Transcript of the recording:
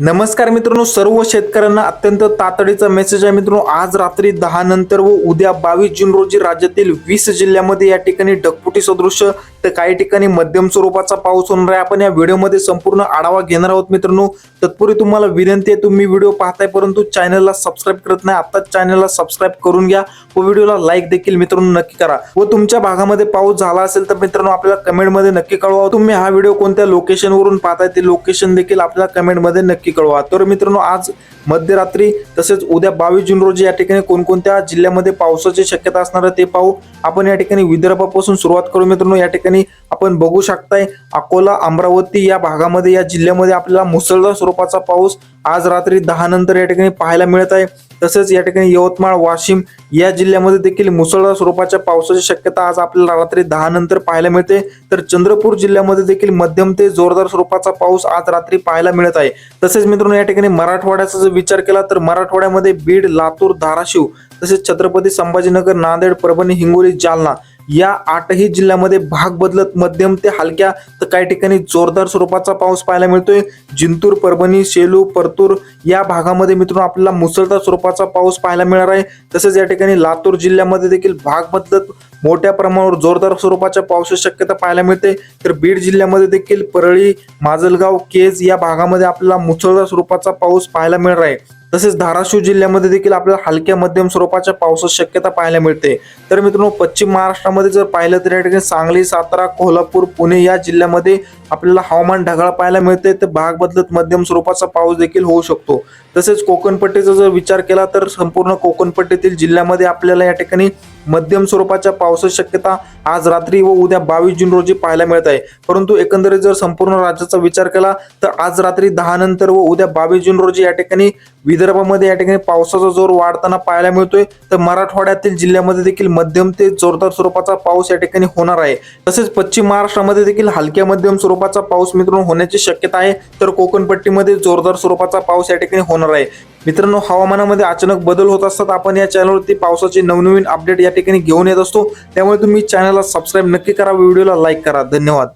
नमस्कार मित्रांनो सर्व शेतकऱ्यांना अत्यंत तातडीचा मेसेज आहे मित्रांनो. आज रात्री दहा नंतर व उद्या बावीस जून रोजी राज्यातील वीस जिल्ह्यामध्ये या ठिकाणी ढगफुटी सदृश्य तर काही ठिकाणी मध्यम स्वरूपाचा पाऊस होणार आहे. आपण या व्हिडिओमध्ये संपूर्ण आढावा घेणार आहोत मित्रांनो. तत्पूर्वी तुम्हाला विनंती आहे तुम्ही व्हिडिओ पाहताय परंतु चॅनलला सबस्क्राईब करत नाही आत्ताच चॅनलला सबस्क्राईब करून घ्या व व्हिडिओला लाईक देखील मित्रांनो नक्की करा. व तुमच्या भागामध्ये पाऊस झाला असेल तर मित्रांनो आपल्याला कमेंटमध्ये नक्की कळवा. तुम्ही हा व्हिडिओ कोणत्या लोकेशनवरून पाहताय ते लोकेशन देखील आपल्याला कमेंटमध्ये नक्की कळवा. तर मित्रांनो आज मध्यरात्री तसेच उद्या बावीस जून रोजी या ठिकाणी कोणकोणत्या जिल्ह्यामध्ये पावसाची शक्यता असणार आहे ते पाहू. आपण या ठिकाणी विदर्भापासून सुरुवात करू मित्रांनो. या ठिकाणी आपण बघू शकताय अकोला अमरावती या भागामध्ये या जिल्ह्यामध्ये आपल्याला मुसळधार स्वरूपाचा पाऊस आज रात्री दहा नंतर या ठिकाणी पाहायला मिळत आहे. तसेच या ठिकाणी यवतमाळ वाशिम या जिल्ह्यामध्ये देखील मुसळधार स्वरूपाच्या पावसाची शक्यता आज आपल्याला रात्री दहा नंतर पाहायला मिळते. तर चंद्रपूर जिल्ह्यामध्ये देखील मध्यम ते जोरदार स्वरूपाचा पाऊस आज रात्री पाहायला मिळत आहे. तसेच मित्रांनो या ठिकाणी मराठवाड्याचा जर विचार केला तर मराठवाड्यामध्ये बीड लातूर धाराशिव तसेच छत्रपती संभाजीनगर नांदेड परभणी हिंगोली जालना या आठही जिल्ह्यामध्ये भाग बदलत मध्यम ते हलक्या काही ठिकाणी जोरदार स्वरूपाचा पाऊस पाहायला मिळतोय. जिंतूर परभणी सेलू परतूर या भागामध्ये मित्रांनो आपल्याला मुसळधार स्वरूपाचा पाऊस पाहायला मिळणार आहे. तसेच या ठिकाणी लातूर जिल्ह्यामध्ये देखील भाग बदलत मोठ्या प्रमाणावर जोरदार स्वरूपाच्या पावसाची शक्यता पाहायला मिळते. तर बीड जिल्ह्यामध्ये देखील परळी माजलगाव केज या भागामध्ये आपल्याला मुसळधार स्वरूपाचा पाऊस पाहायला मिळणार आहे. तसेच धाराशिव जिल्ह्यामध्ये देखील आपल्याला हलक्या मध्यम स्वरूपाच्या पावसाची शक्यता पाहायला मिळते. तर मित्रांनो पश्चिम महाराष्ट्रामध्ये जर पाहिलं तर या ठिकाणी सांगली सातारा कोल्हापूर पुणे या जिल्ह्यामध्ये आपल्याला हवामान ढगाळ पाहायला मिळते. तर भाग बदलत मध्यम स्वरूपाचा पाऊस देखील होऊ शकतो. तसेच कोकणपट्टीचा जर विचार केला तर संपूर्ण कोकणपट्टीतील जिल्ह्यामध्ये आपल्याला या ठिकाणी मध्यम स्वरूपाच्या पावसाची शक्यता आज रात्री व उद्या बावीस जून रोजी पाहायला मिळत आहे. परंतु एकंदरीत जर संपूर्ण राज्याचा विचार केला तर आज रात्री दहा नंतर व उद्या बावीस जून रोजी या ठिकाणी विदर्भामध्ये या ठिकाणी पावसाचा जोर वाढताना पाहायला मिळतोय. तर मराठवाड्यातील जिल्ह्यामध्ये देखील मध्यम ते जोरदार स्वरूपाचा पाऊस या ठिकाणी होणार आहे. तसेच पश्चिम महाराष्ट्रामध्ये देखील हलक्या मध्यम स्वरूपाचा पाऊस मित्रांनो होण्याची शक्यता आहे. तर कोकणपट्टीमध्ये जोरदार स्वरूपाचा पाऊस या ठिकाणी होणार आहे. मित्रांनो हवामानामध्ये अचानक बदल होत असतात. आपण या चॅनलवरती पावसाचे नवनवीन अपडेट या ठिकाणी घेऊन येत असतो. त्यामुळे तुम्ही चॅनलला सबस्क्राईब नक्की करा व्हिडिओला लाईक करा. धन्यवाद.